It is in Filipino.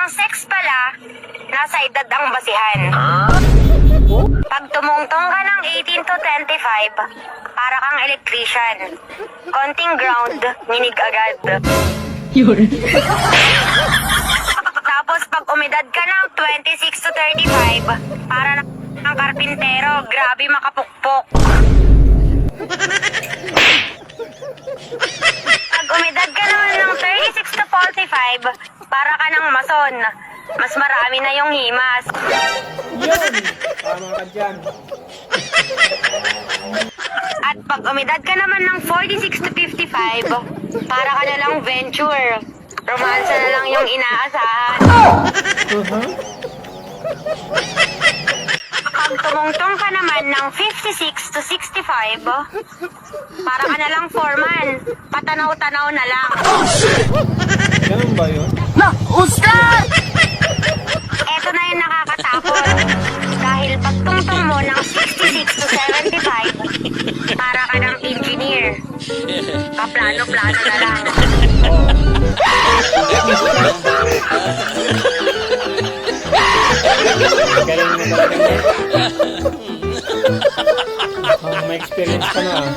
Ang sex pala, nasa edad ang basihan. Pag tumungtong ka ng 18 to 25, para kang electrician. Konting ground, nginig agad. Tapos pag umidad ka ng 26 to 35, para na ang karpintero, grabe makapukpok. Pag umidad ka naman ng 36 to 45, para ka ng mason. Mas marami na yung himas. Yun! Tama ka dyan. At pag umidad ka naman ng 46 to 55, para ka na lang venture. Romansa na lang yung inaasahan. Uh-huh. Pag tumungtong ka naman ng 56 to 65, para ka na lang foreman. Patanaw-tanaw na lang. Ganun ba yun? Eto na yung nakakatakot. Dahil pag tungtong mo ng 66 to 75, para ka ng engineer. Kaplano-plano na lang. Galing mo talaga niya. Mukhang may experience ka na ah.